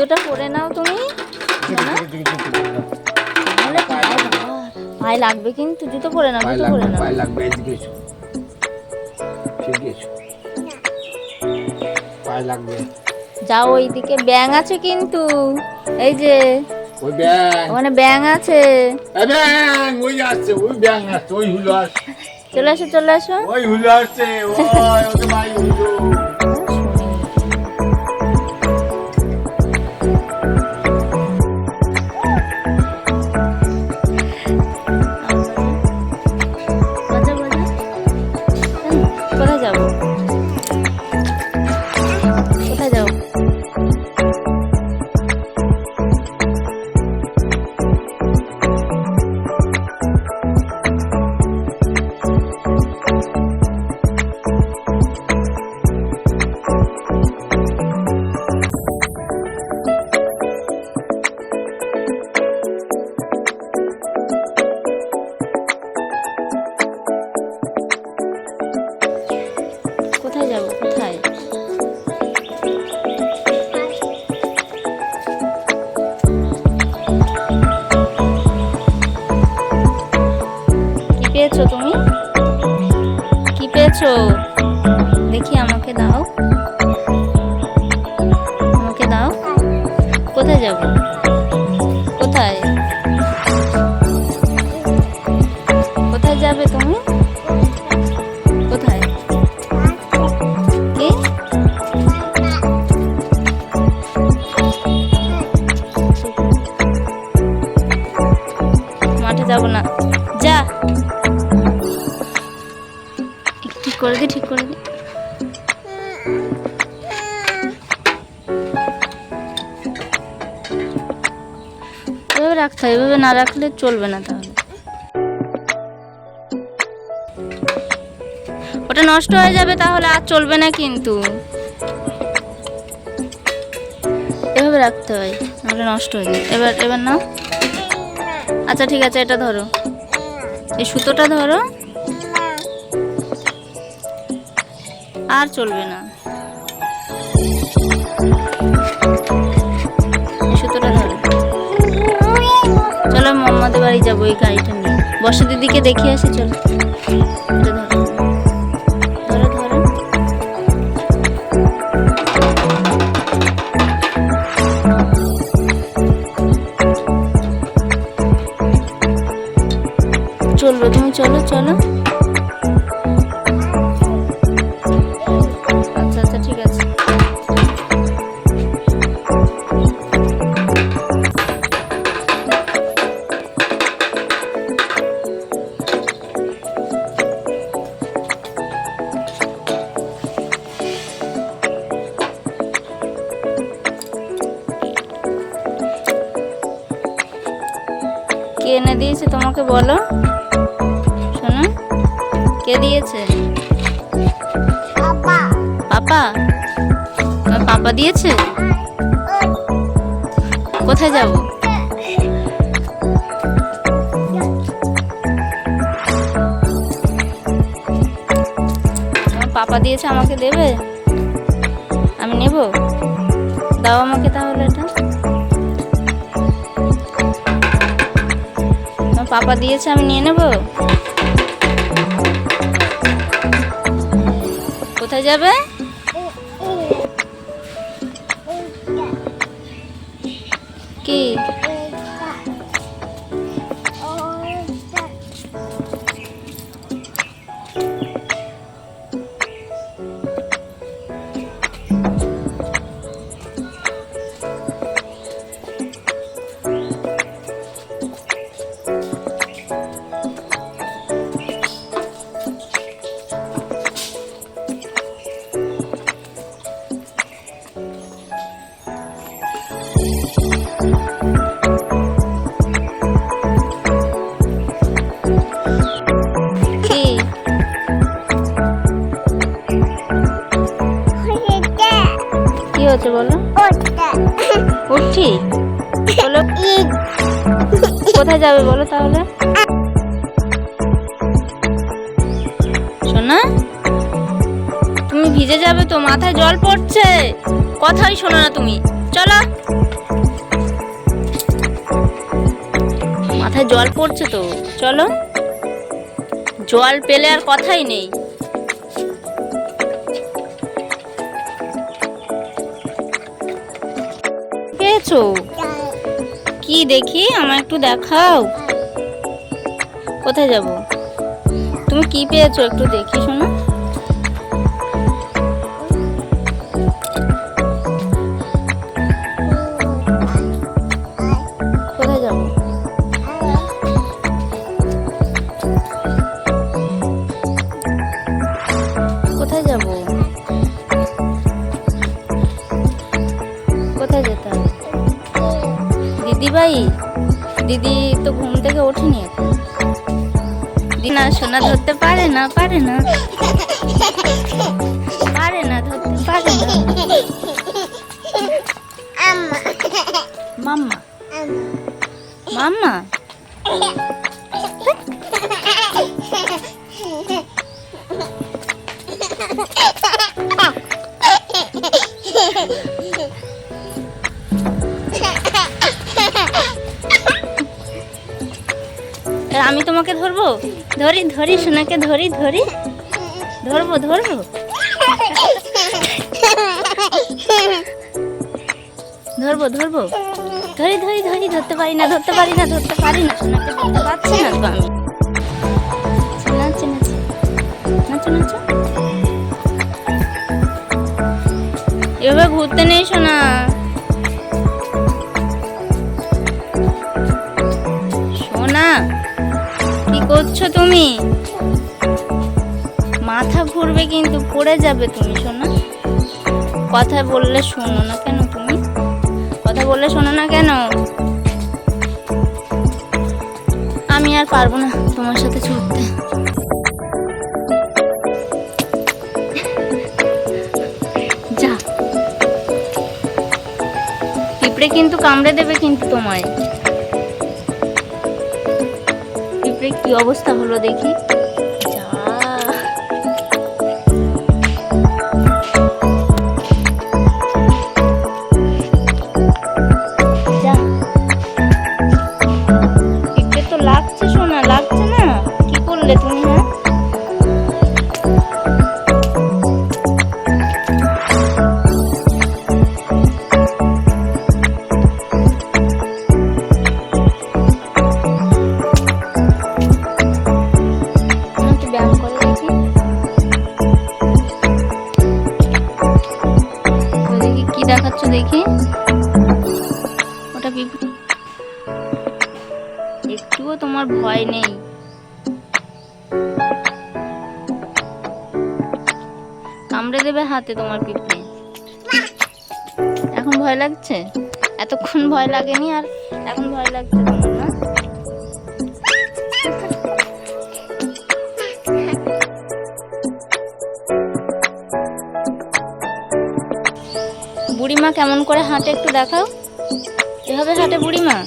জুতোটা পরে নাও তুমি। পায়ে লাগবে। কিন্তু জুতো পরে নাও জুতো পরে নাও। পায়ে লাগবে এদিকে এসো। ঠিক এসো। পায়ে লাগবে। যাও ওইদিকে ব্যাং আছে কিন্তু। এই যে ওই ব্যাং ওখানে ব্যাং আছে। ব্যাং ওই আসছে ওই ব্যাং আসছে ওই হুলো আসছে। চলে আসো চলে আসো। ওই হুলো আসছে ওই ওকে ভাই হুলো। করে দি ঠিক করে দি এভাবে রাখতে হয়, এভাবে না রাখলে চলবে না তাহলে। ওটা নষ্ট হয়ে যাবে তাহলে আর চলবে না কিন্তু। এভাবে রাখতে হয়, নাহলে নষ্ট হয়ে যাবে। এবার এবার নাও। আচ্ছা ঠিক আছে, এটা ধরো। এই সুতোটা ধরো। আর চলবে না। চলো মোহাম্মদের বাড়ি যাব এই গাড়িটা নিয়ে। বর্ষা দিদিকে দেখে আসি, চলো। তোমাকে বলো। শোনো কে দিয়েছে? পাপা। পাপা? দিয়েছে? কোথায় যাব? পাপা দিয়েছে আমাকে দেবে? আমি নেব? দাও আমাকে তাহলে এটা। পাপা দিয়েছে আমি নিয়ে নেব? কোথায় যাবে? কি? হচ্ছে বলো? উঠছি বলো কোথায় যাবে বলো তাহলে? শোনা তুমি ভিজে যাবে তো মাথায় জল পড়ছে। কথাই শোনো না তুমি। চলো। মাথায় জল পড়ছে তো চলো। জল পেলে আর কথাই নেই। পেয়েছ কি দেখি? আমার একটু দেখাও। কোথায় যাব? তুমি কি পেয়েছ একটু দেখি শোনো। না সোনা ধরতে পারে না পারে না। পারে না ধরতে পারে না। মাম্মা। মাম্মা। আমি তোমাকে ধরবো? ধরি ধরি সোনাকে, ধরি ধরি। ধরবো ধরবো। ধরবো ধরবো। ধরি ধরি ধরি, ধরতে পারি না, ধরতে পারি না, ধরতে পারি না, সোনাকে ধরতে পারছি না। তো আমি এভাবে ঘুরতে নেই সোনা। করছ তুমি? মাথা ঘুরবে কিন্তু পড়ে যাবে তুমি সোনা কথা বললে শোনো না কেন তুমি? কথা বললে শোনো না কেন? আমি আর পারব না তোমার সাথে ছুটতে। যা। পিঁপড়ে কিন্তু কামড়ে দেবে কিন্তু তোমায়। কি অবস্থা হলো দেখি। একটুও তোমার ভয় নেই। কামড়ে দেবে হাতে তোমার পিঁপড়ে। এখন ভয় লাগছে? এতক্ষণ ভয় লাগেনি আর এখন ভয় লাগছে তোমার না? বুড়িমা কেমন করে হাঁটে একটু দেখাও। এভাবে হাঁটে বুড়িমা?